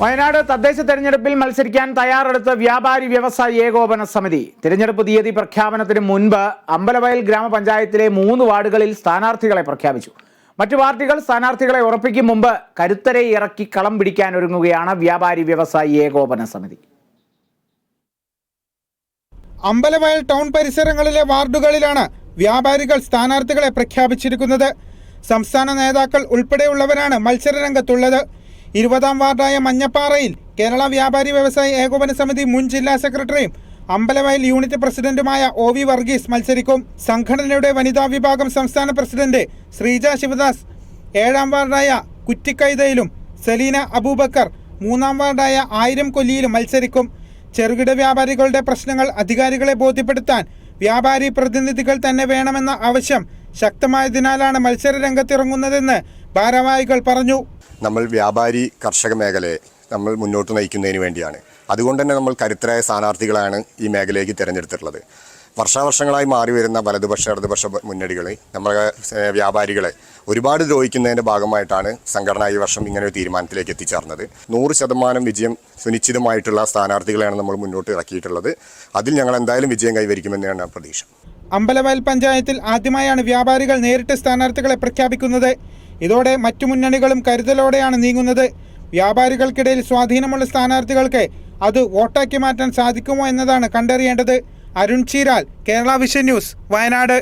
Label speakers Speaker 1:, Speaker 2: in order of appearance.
Speaker 1: വയനാട് തദ്ദേശ തെരഞ്ഞെടുപ്പിൽ മത്സരിക്കാൻ തയ്യാറെടുത്ത വ്യാപാരി വ്യവസായി ഏകോപന സമിതി. തിരഞ്ഞെടുപ്പ് തീയതി പ്രഖ്യാപനത്തിന് മുൻപ് അമ്പലവയൽ ഗ്രാമപഞ്ചായത്തിലെ മൂന്ന് വാർഡുകളിൽ സ്ഥാനാർത്ഥികളെ പ്രഖ്യാപിച്ചു. മറ്റു പാർട്ടികൾ സ്ഥാനാർത്ഥികളെ ഉറപ്പിക്കും മുമ്പ് കരുത്തരെ ഇറക്കി കളം പിടിക്കാൻ ഒരുങ്ങുകയാണ് വ്യാപാരി വ്യവസായി ഏകോപന സമിതി.
Speaker 2: അമ്പലവയൽ ടൗൺ പരിസരങ്ങളിലെ വാർഡുകളിലാണ് വ്യാപാരികൾ സ്ഥാനാർത്ഥികളെ പ്രഖ്യാപിച്ചിരിക്കുന്നത്. സംസ്ഥാന നേതാക്കൾ ഉൾപ്പെടെയുള്ളവരാണ് മത്സരരംഗത്തുള്ളത്. ഇരുപതാം വാർഡായ മഞ്ഞപ്പാറയിൽ കേരള വ്യാപാരി വ്യവസായി ഏകോപന സമിതി മുൻ ജില്ലാ സെക്രട്ടറിയും അമ്പലവയൽ യൂണിറ്റ് പ്രസിഡന്റുമായ ഒ വി വർഗീസ് മത്സരിക്കും. സംഘടനയുടെ വനിതാ വിഭാഗം സംസ്ഥാന പ്രസിഡന്റ് ശ്രീജ ശിവദാസ് ഏഴാം വാർഡായ കുറ്റിക്കൈതയിലും സലീന അബൂബക്കർ മൂന്നാം വാർഡായ ആയിരം കൊല്ലിയിലും മത്സരിക്കും. ചെറുകിട വ്യാപാരികളുടെ പ്രശ്നങ്ങൾ അധികാരികളെ ബോധ്യപ്പെടുത്താൻ വ്യാപാരി പ്രതിനിധികൾ തന്നെ വേണമെന്ന ആവശ്യം ശക്തമായതിനാലാണ് മത്സര രംഗത്തിറങ്ങുന്നതെന്ന് ഭാരവാഹികൾ പറഞ്ഞു.
Speaker 3: നമ്മൾ വ്യാപാരി കർഷക മേഖലയെ നമ്മൾ മുന്നോട്ട് നയിക്കുന്നതിന് വേണ്ടിയാണ്. അതുകൊണ്ട് തന്നെ നമ്മൾ കരുത്തരായ സ്ഥാനാർത്ഥികളാണ് ഈ മേഖലയ്ക്ക് തിരഞ്ഞെടുത്തിട്ടുള്ളത്. വർഷാവർഷങ്ങളായി മാറി വരുന്ന വലതുപക്ഷ ഇടതുപക്ഷ മുന്നണികളെ നമ്മുടെ വ്യാപാരികളെ ഒരുപാട് ദ്രോഹിക്കുന്നതിന്റെ ഭാഗമായിട്ടാണ് സംഘടന ഈ വർഷം ഇങ്ങനെ ഒരു തീരുമാനത്തിലേക്ക് എത്തിച്ചേർന്നത്. നൂറ് ശതമാനം വിജയം സുനിശ്ചിതമായിട്ടുള്ള സ്ഥാനാർത്ഥികളെയാണ് നമ്മൾ മുന്നോട്ട് ഇറക്കിയിട്ടുള്ളത്. അതിൽ ഞങ്ങൾ എന്തായാലും വിജയം കൈവരിക്കുമെന്നാണ് പ്രതീക്ഷ
Speaker 2: അമ്പലവയൽ പഞ്ചായത്തിൽ ആദ്യമായാണ് വ്യാപാരികൾ നേരിട്ട് സ്ഥാനാർത്ഥികളെ പ്രഖ്യാപിക്കുന്നത്. ഇതോടെ മറ്റു മുന്നണികളും കരുതലോടെയാണ് നീങ്ങുന്നത്. വ്യാപാരികൾക്കിടയിൽ സ്വാധീനമുള്ള സ്ഥാനാർത്ഥികൾക്ക് അത് വോട്ടാക്കി മാറ്റാൻ സാധിക്കുമോ എന്നതാണ് കണ്ടറിയേണ്ടത്. Arun Cheeral Kerala vision news Wayanad.